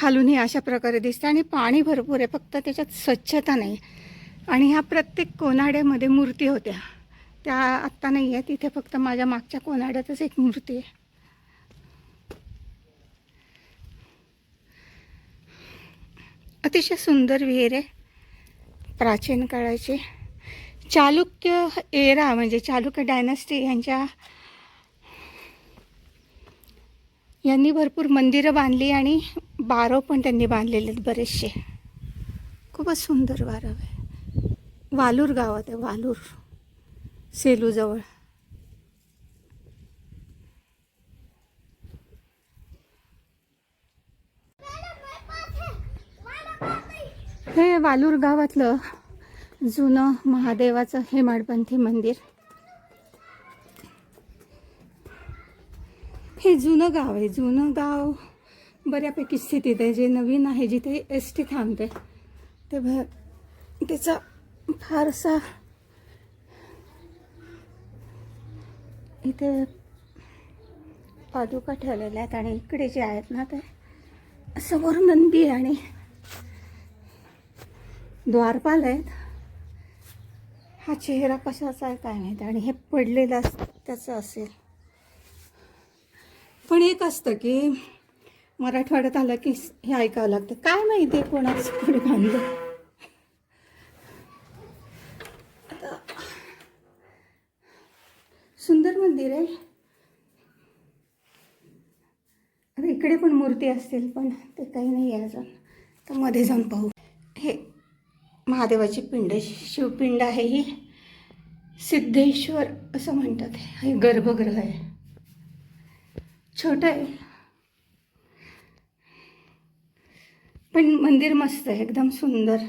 खालून हे अशा प्रकारे दिसतं आणि पाणी भरपूर आहे फक्त त्याच्यात स्वच्छता नाही. आणि ह्या प्रत्येक कोनाड्यामध्ये मूर्ती होत्या. त्या आत्ता नाही आहेत तिथे फक्त माझ्या मागच्या कोनाड्यातच एक मूर्ती आहे. अतिशय सुंदर विहीर आहे प्राचीन काळाची. चालुक्य एरा म्हणजे चालुक्य डायनास्टी यांच्या यांनी भरपूर मंदिरं बांधली आणि बारव पण त्यांनी बांधलेले आहेत बरेचसे. खूपच सुंदर बारव आहे. वालूर गावात आहे वालूर. सेलूजवळ. हे वालूर गावातलं जुनं महादेवाचं हेमाडपंथी मंदिर. हे जुनं गाव आहे जुनं गाव. बऱ्यापैकी स्थितीत आहे जे नवीन आहे जिथे एस टी थांबते ते भ त्याचा फारसा इथे पादुका ठेवलेल्या आहेत आणि इकडे जे आहेत ना ते समोर नंदी आणि द्वारपाल आहेत. हा चेहरा कशाचा आहे काय माहिती? आणि हे पडलेलं त्याचं असेल. पण एक असतं की मराठवाड्यात आलं की हे ऐकावं लागतं. काय माहिती आहे कोणाचं पुढे बांधलं आता सुंदर मंदिर आहे. आता इकडे पण मूर्ती असतील पण ते काही नाही आहे अजून. तर मध्ये जाऊन पाहू. हे महादेवाची पिंड शिवपिंड आहे ही. सिद्धेश्वर असं म्हणतात. हे गर्भगृह आहे. छोटं आहे. पण मंदिर मस्त आहे एकदम सुंदर.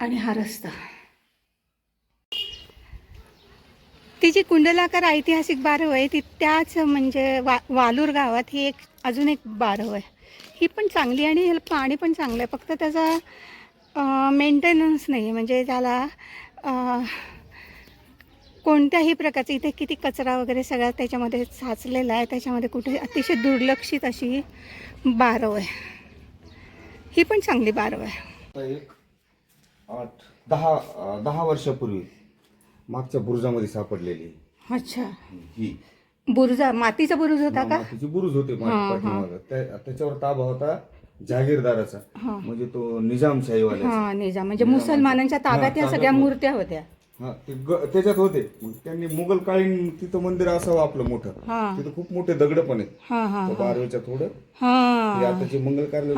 आणि हा रस्ता. ती जी कुंडलाकार ऐतिहासिक बारव आहे ती त्याच म्हणजे वा वालूर गावात ही एक अजून एक बारव आहे. ही पण चांगली आणि ह्याला पाणी पण चांगलं आहे. फक्त त्याचा मेंटेनन्स नाही आहे म्हणजे त्याला कोणत्याही प्रकारचं इथे किती कचरा वगैरे सगळा त्याच्यामध्ये साचलेला आहे त्याच्यामध्ये कुठे अतिशय दुर्लक्षित अशी बारव आहे. ही पण चांगली बारव आहे. एक आठ दहा दहा वर्षापूर्वी मागच्या बुरुजामध्ये सापडलेली. अच्छा. ही. बुरुजा मातीचा बुरुज होता का? मातीची बुरुज होते. पाठीमागं. त्या- त्याच्यावर ताबा होता जहागीरदाराचा हा. म्हणजे तो निजामशाहीवाल्याचा हा निजाम. म्हणजे मुसलमानांच्या ताब्यात या सगळ्या मूर्त्या होत्या. हा ते ग- त्याच्यात होते. मग त्यांनी मुघलकालीन तिथं मंदिर असावं आपलं मोठं. हा. तिथं खूप मोठे दगड पण आहेत. हा हा त्या बारवेच्या थोडं. हा. हे आता जे मंगल कार्य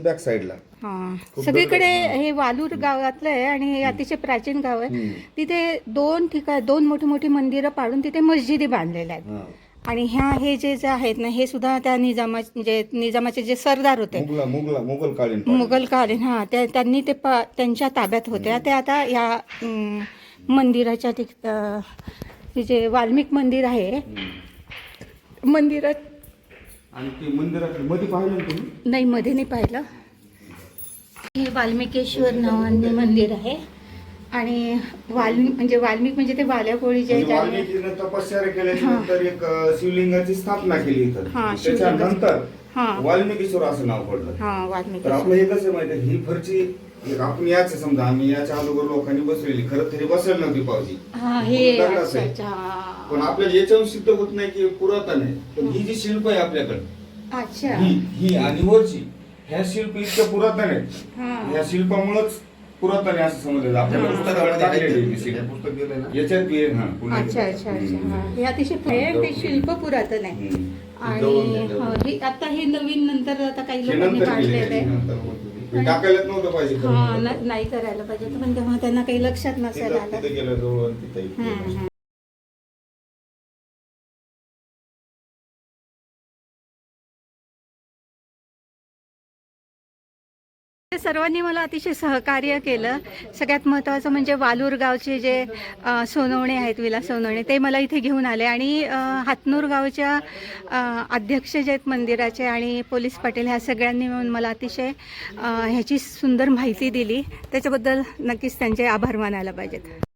बॅक साईडला हा सगळीकडे हे वालूर गावातलं आहे आणि हे अतिशय प्राचीन गाव आहे. तिथे दोन ठिकाण दोन मोठी मोठी मंदिरं पाडून तिथे मस्जिदी बांधलेल्या आहेत. हा. आणि ह्या हे जे जे आहेत ना हे सुद्धा त्या निजामा म्हणजे निजामाचे जे सरदार होते. मुगला मुगला मुघलकालीन मुघलकालीन हा. त्या त्यांनी ते प त्यांच्या ताब्यात होत्या. ते आता या मंदिराच्या ठिक हे जे वाल्मिक मंदिर आहे मंदिरात आणि ते मंदिरात मध्ये पाहिलं तुम्ही? नाही मध्ये नाही पाहिलं. हे वाल्मिकेश्वर नावाने मंदिर आहे. आणि वाल्मिक म्हणजे वाल्मिक म्हणजे ते वाल्यापोळी जे म्हणजे ज्याने- वाल्मिकीनं तपश्चर्या केल्याच्यानंतर एक शिवलिंगाची स्थापना केली इथं. हा, त्याच्यानंतर हा. वाल्मिकेश्वर असं नाव पडलं. हा तर आपलं हे कसं माहिती आहे, ही फरची एक आपण याच समजा आम्ही याच्या अगोदर लोकांनी बसलेली खरं तरी बसायला नव्हती पावजी हा हे अच्छा. अच्छा पण आपल्याला याच्यावर सिद्ध होत नाही की पुरातन आहे. पण ही जी शिल्प आहे आपल्याकडे अच्छा. ही ही आणि वरची ह्या शिल्प इतक्या पुरातन आहेत. हा. ह्या शिल्पामुळेच पुरातन असं समजलं जातं. आपल्या पुस्तकामध्ये टाकलेली आहे ती शिल्प. याच्यात बी आहे, हा. अच्छा अच्छा अच्छा. हा. हे अतिशय प्रेम ते शिल्प पुरातन आहे हम्म. आणि जवळून. हा, हे आता हे नवीन नंतर आता काही हे लोकांनी नंतर काढलेलं आहे, नंतर. हे टाकायलाच नव्हतं पाहिजे हा न- नाही करायला पाहिजे पण तेव्हा त्यांना काही लक्षात तिथं आलं तिथं गेलं जवळ आणि तिथं इकडे हम्म, बसलं. हम्म. सर्वांनी मला अतिशय सहकार्य केलं. सगळ्यात महत्त्वाचं म्हणजे वालूर गावचे जे सोनवणे आहेत विला सोनवणे ते मला इथे घेऊन आले. आणि हातनूर गावच्या अध्यक्ष जे आहेत मंदिराचे आणि पोलीस पाटील ह्या सगळ्यांनी मिळून मला अतिशय ह्याची सुंदर माहिती दिली. त्याच्याबद्दल नक्कीच त्यांचे आभार मानायला पाहिजेत.